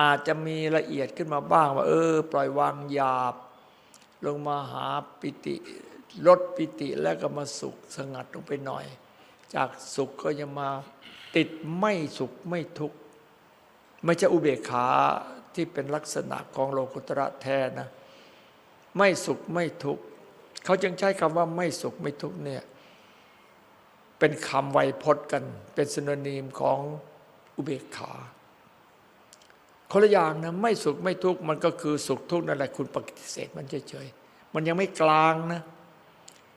อาจจะมีละเอียดขึ้นมาบ้างว่า เออ ปล่อยวางหยาบ ลงมาหาปิติลดปิติแล้วก็มาสุขสงัดลงไปหน่อย จากสุขก็ยังมาติดไม่สุขไม่ทุกข์ไม่ใช่อุเบกขาที่เป็นลักษณะของโลกุตระแท้นะ ไม่สุขไม่ทุกข์เขาจึงใช้คำว่าไม่สุขไม่ทุกข์เนี่ยเป็นคำไวยพจน์กัน เป็นสนนีมของอุเบกขา คนละอย่างนะไม่สุขไม่ทุกข์มันก็คือสุขทุกข์นั่นแหละคุณปฏิเสธมันเฉยๆมันยังไม่กลางนะ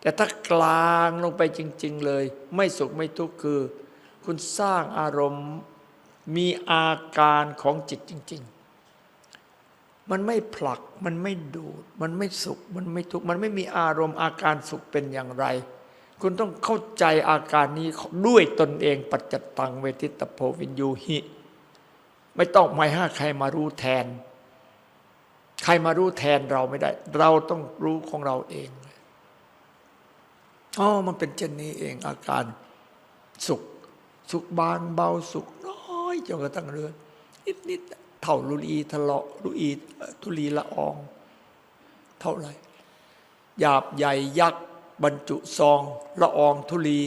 แต่ถ้ากลางลงไปจริง ๆเลย ไม่สุขไม่ทุกข์คือ คุณสร้างอารมณ์มีอาการของจิตจริง ๆ มันไม่ผลักมันไม่ดูด มันไม่สุข มันไม่ทุกข์มันไม่มีอารมณ์อาการสุขเป็นอย่างไร คุณต้องเข้าใจอาการนี้ด้วยตนเองปัจจตังเวทิตโพวินยูหิ ไม่ต้องไม่ให้ใครมารู้แทน ใครมารู้แทนเราไม่ได้ เราต้องรู้ของเราเองอ๋อมันเป็นเช่นนี้เองอาการสุข สุขบางเบาสุขน้อยจนกระทั่งเรือนนิดนิดๆเท่าลุลีทะเลาะลุอีทุลีละออง เท่าไหร่หยาบใหญ่ยักษ์บรรจุซองละอองทุลี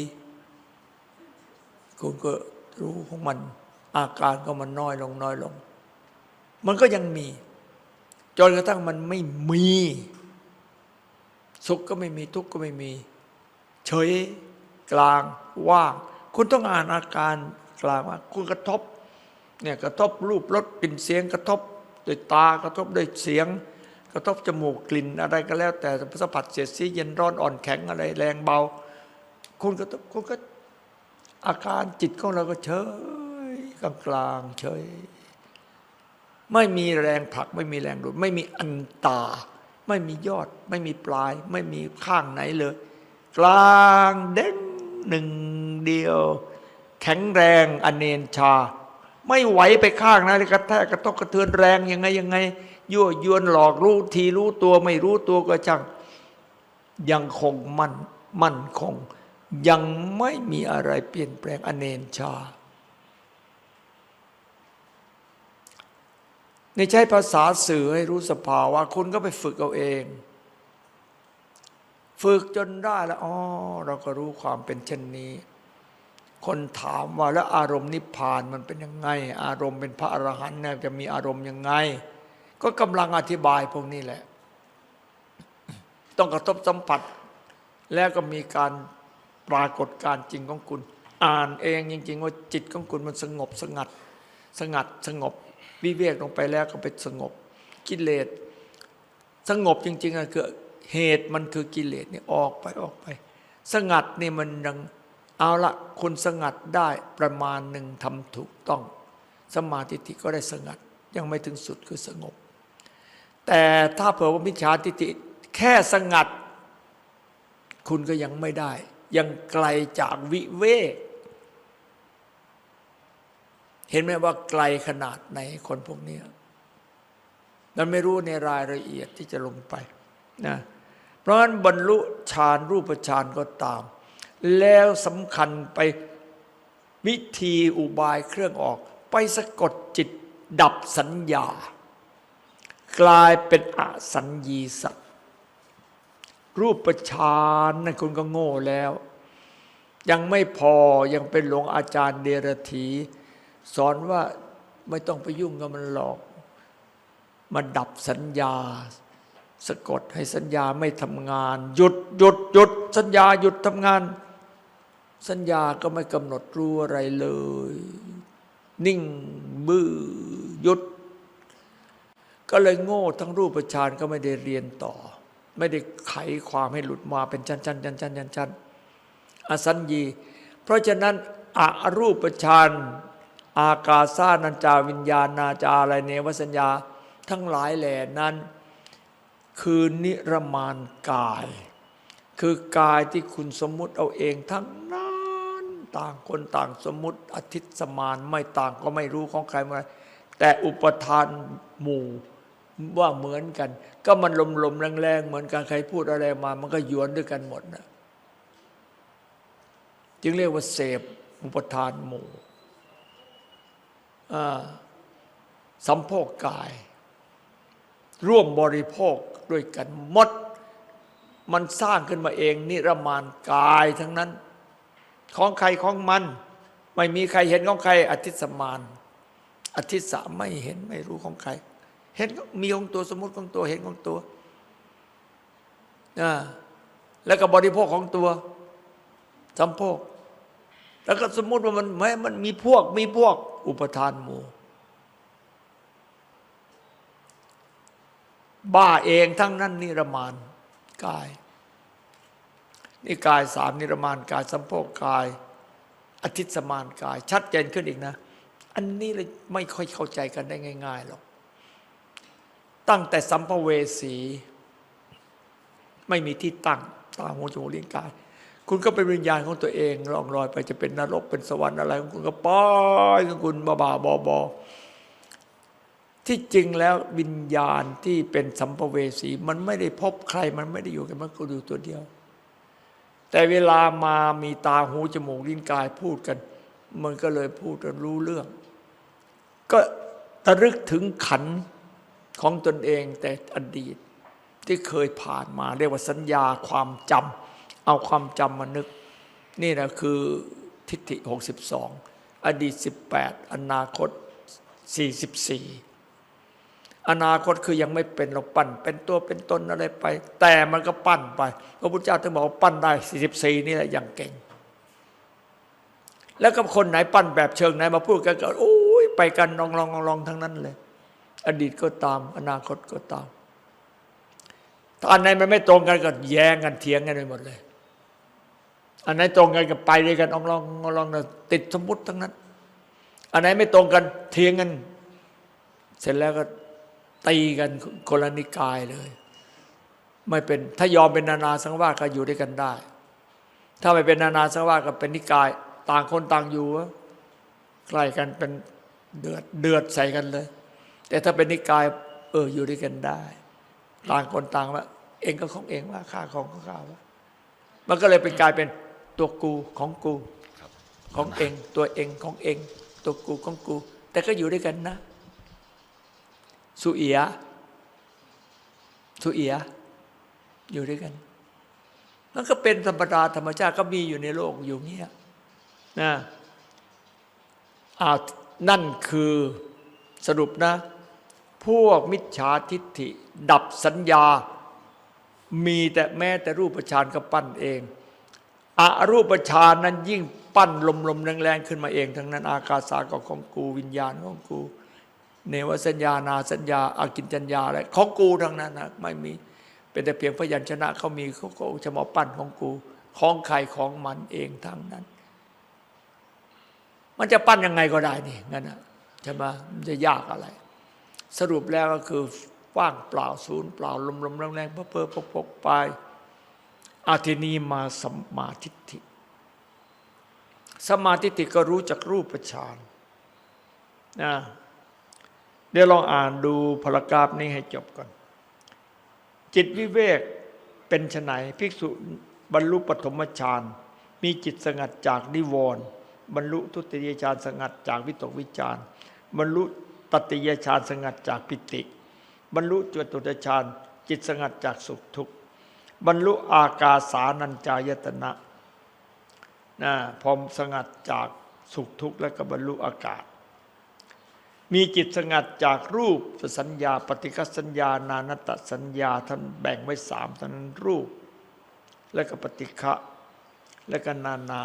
คุณก็รู้ของมัน อาการก็มันน้อยลงน้อยลง มันก็ยังมี จนกระทั่งมันไม่มี สุขก็ไม่มีทุกข์ก็ไม่มี เฉยกลางว่าง คุณต้องอ่านอาการกลางว่าคุณกระทบเนี่ยกระทบรูปรสกลิ่นเสียงกระทบด้วยตากระทบด้วยเสียง กระทบจมูกกลิ่นอะไรก็แล้ว แต่สัมผัสเสียดสีเย็นร้อนอ่อนแข็งอะไรแรงเบา คุณก็คุณก็อาการจิตของเราก็เฉย กลางๆเฉย ไม่มีแรงผลัก ไม่มีแรงดูดไม่มีอันตา ไม่มียอด ไม่มีปลาย ไม่มีข้างไหนเลย กลางเด่นหนึ่งเดียว แข็งแรงอเนนชา ไม่ไหวไปข้างนะกระแทกกระทบกระเทือนแรงยังไงยังไงยั่วยวนหลอกรู้ทีรู้ตัวไม่รู้ตัวก็ช่างยังคงมั่นมั่นคง ยังไม่มีอะไรเปลี่ยนแปลงอเนนชา ในใช้ภาษาสื่อให้รู้สภาวะคุณก็ไปฝึกเอาเอง ฝึกจนได้แล้วอ๋อเราก็รู้ความเป็นเช่นนี้ คนถามว่าแล้วอารมณ์นิพพานมันเป็นยังไง อารมณ์เป็นพระอรหันต์เนี่ยจะมีอารมณ์ยังไง ก็กำลังอธิบายพวกนี้แหละ ต้องกระทบสัมผัส แล้วก็มีการปรากฏการจริงของคุณ อ่านเองจริง ๆ ว่าจิตของคุณมันสงบสงัด สงัดสงบ วิเวกลงไปแล้วก็ไปสงบกิเลสสงบจริงๆอะคือเหตุมันคือกิเลสนี่ออกไปออกไป สงัดนี่มันยังเอาละคุณสงัดได้ประมาณหนึ่งทำถูกต้อง สมาธิทิก็ได้สงัดยังไม่ถึงสุดคือสงบ แต่ถ้าเผื่อว่ามิจฉาทิฏฐิแค่สงัด คุณก็ยังไม่ได้ ยังไกลจากวิเวก เห็นไหมว่าไกลขนาดไหนคนพวกนี้มันไม่รู้ในรายละเอียดที่จะลงไปนะเพราะฉะนั้นบรรลุฌานรูปฌานก็ตาม แล้วสำคัญไปวิธีอุบายเครื่องออก ไปสะกดจิตดับสัญญา กลายเป็นอสัญญีสัตว์รูปฌานนั่นคุณก็โง่แล้ว ยังไม่พอยังเป็นหลวงอาจารย์เดรธี สอนว่าไม่ต้องไปยุ่งกับมันหรอก มาดับสัญญา สะกดให้สัญญาไม่ทำงาน หยุดหยุดหยุดสัญญาหยุดทำงาน สัญญาก็ไม่กำหนดรู้อะไรเลย นิ่งบื้อหยุด ก็เลยโง่ทั้งรูปฌานก็ไม่ได้เรียนต่อ ไม่ได้ไขความให้หลุดมาเป็นชั้นชั้นชั้นชั้นชั้นชั้นอสัญญี เพราะฉะนั้นอารูปฌาน อากาซานัญจาวิญญาณนาจาอะไรเนวสัญญาทั้งหลายแหล่นั้น คือนิรมานกาย คือกายที่คุณสมมุติเอาเองทั้งนั้นต่างคนต่างสมมุติอาทิตย์สมานไม่ต่างก็ไม่รู้ของใครมาแต่อุปทานหมู่ว่าเหมือนกัน ก็มันลมๆแรงๆเหมือนกันใครพูดอะไรมา มันก็หยวนด้วยกันหมดนะจึงเรียกว่าเสพอุปทานหมู่ สัมโพกกาย ร่วมบริโภคด้วยกันหมด มันสร้างขึ้นมาเอง นิรมานกายทั้งนั้น ของใครของมัน ไม่มีใครเห็นของใครอธิสมานอธิสาไม่เห็นไม่รู้ของใคร เห็นมีของตัวสมมติของตัวเห็นของตัวแล้วก็บริโภคของตัวสัมโภคแล้วก็สมมติว่ามันแม้มันมีพวกมีพวก อุปทานหมู่ บ้าเองทั้งนั้นนิรมานกาย นี่กายสามนิรมานกายสัมโพกกายอธิสมานกาย ชัดเจนขึ้นอีกนะ อันนี้เลยไม่ค่อยเข้าใจกันได้ง่าย ๆหรอก ตั้งแต่สัมภเวสี ไม่มีที่ตั้งตาหูจมูกลิ้นกาย คุณก็เป็นวิญญาณของตัวเองล่องลอยไปจะเป็นนรกเป็นสวรรค์อะไรของคุณก็ปล่อยของคุณบ้าบาบอบอที่จริงแล้ววิญญาณที่เป็นสัมภเวสี มันไม่ได้พบใคร มันไม่ได้อยู่กันมันก็อยู่ตัวเดียว แต่เวลามามีตาหูจมูกลิ้นกายพูดกัน มันก็เลยพูดกันรู้เรื่อง ก็ตระลึกถึงขันของตนเองแต่อดีตที่เคยผ่านมา เรียกว่าสัญญาความจำ เอาความจำมานึก นี่นะคือทิฏฐิ 62 อดีต 18 อนาคต 44 อนาคตคือยังไม่เป็นเราปั้น เป็นตัวเป็นตนอะไรไป แต่มันก็ปั้นไป พระพุทธเจ้าถึงบอกว่าปั้นได้ 44 นี่แหละอย่างเก่ง แล้วก็คนไหนปั้นแบบเชิงไหนมาพูดกันก็โอ้ยไปกันลองลองลองทั้งนั้นเลย อดีตก็ตาม อนาคตก็ตามถ้าอันไหนมันไม่ตรงกันก็แย้งกันเถียงกันไปหมดเลย อันไหนตรงกันก็ไปด้วยกันลองลองลองติดสมมติทั้งนั้น อันไหนไม่ตรงกันเถียงกัน เสร็จแล้วก็ตีกันคนละนิกายเลย ไม่เป็นถ้ายอมเป็นนานาสังวาสก็อยู่ด้วยกันได้ ถ้าไม่เป็นนานาสังวาสก็เป็นนิกาย ต่างคนต่างอยู่ใกล้กันเป็นเดือดเดือดใส่กันเลย แต่ถ้าเป็นนิกายเอออยู่ด้วยกันได้ ต่างคนต่างว่า เองก็ของเองว่าข้าของก็ข้าว่ามันก็เลยเป็นกลายเป็น ตัวกูของกูของเองตัวเองของเอง ตัวกูของกู แต่ก็อยู่ด้วยกันนะ สุเอียสุเอียอยู่ด้วยกันมันก็เป็นธรรมดาธรรมชาติก็มีอยู่ในโลกอยู่เงี้ยนะอ้าวนั่นคือสรุปนะ พวกมิจฉาทิฏฐิ ดับสัญญา มีแต่แม้แต่รูปฌานก็ปั้นเอง อรูปฌานนั้นยิ่งปั้นลมๆแรงๆขึ้นมาเอง ทั้งนั้น อากาสาก็ของกูวิญญาณของกู เนวสัญญานาสัญญาอากินจัญญาอะไรของกูทั้งนั้นนะไม่มีเป็นแต่เพียงพยัญชนะเขามีเขาก็จะมาปั้นของกู ของใครของมันเองทั้งนั้น มันจะปั้นยังไงก็ได้นี่งั้นนะใช่ไหมมันจะยากอะไร สรุปแล้วก็คือว่างเปล่าศูนย์เปล่าลมลมแรงแรงเพอเพอพกพกไป อาทีนี้มาสมมาทิฏฐิสมาธิฏฐิก็รู้จักรูปฌานนะเดี๋ยวลองอ่านดูพลกราฟนี้ให้จบก่อน จิตวิเวกเป็นไนภิกษุบรรลุปฐมฌานมีจิตสงัดจากนิวรณ์บรรลุทุติยฌานสงัดจากวิตกวิจารบรรลุตติยฌานสงัดจากปิติ บรรลุจตุตฌานจิตสงัดจากสุขทุกข์ บรรลุอากาสานัญจายตนะนะพร้อมสงัดจากสุขทุกข์และก็บรรลุอากาศ มีจิตสงัดจากรูปสัญญา ปฏิกสัญญา นานตสัญญาท่านแบ่งไว้สามท่านรูป และก็ปฏิฆะและก็นานา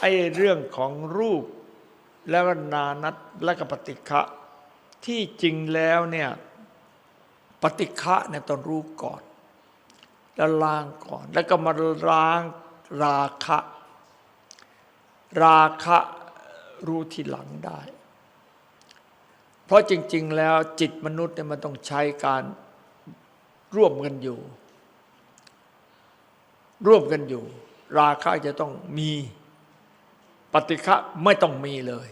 ไอ้เรื่องของรูปแล้วก็นานัตและก็ปฏิฆะที่จริงแล้วเนี่ยปฏิฆะเนี่ยต้องรู้ก่อน แล้วล้างก่อน แล้วก็มาล้างราคะ ราคะรู้ที่หลังได้ เพราะจริง ๆ แล้วจิตมนุษย์เนี่ยมันต้องใช้การร่วมกันอยู่ ร่วมกันอยู่ ราคะจะต้องมีปฏิฆะไม่ต้องมีเลย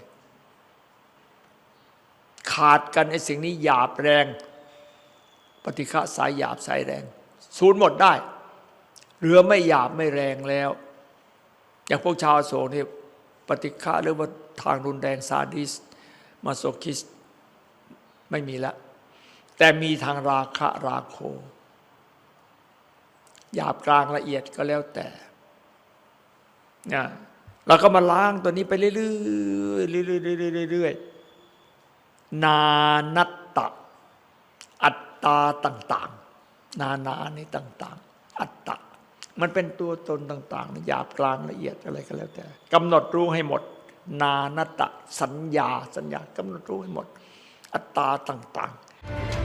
ขาดกันไอ้สิ่งนี้หยาบแรง ปฏิฆะสายหยาบสายแรง ศูนย์หมดได้เหลือไม่หยาบไม่แรงแล้ว อย่างพวกชาวโศกนี่ปฏิฆะหรือว่าทางรุนแรงซาดิส มาโซคิส ไม่มีละ แต่มีทางราคะราโค หยาบกลางละเอียดก็แล้วแต่นะเราก็มาล้างตัวนี้ไปเรื่อยๆเรื่อยๆเรื่อยๆนานัตตะ อัตตาต่าง ๆ นานานี้ต่างๆ อัตตะ มันเป็นตัวตนต่างๆหยาบกลางละเอียดอะไรก็แล้วแต่กำหนดรู้ให้หมด นานตะ สัญญาสัญญากำหนดรู้ให้หมด อัตตาต่าง ๆ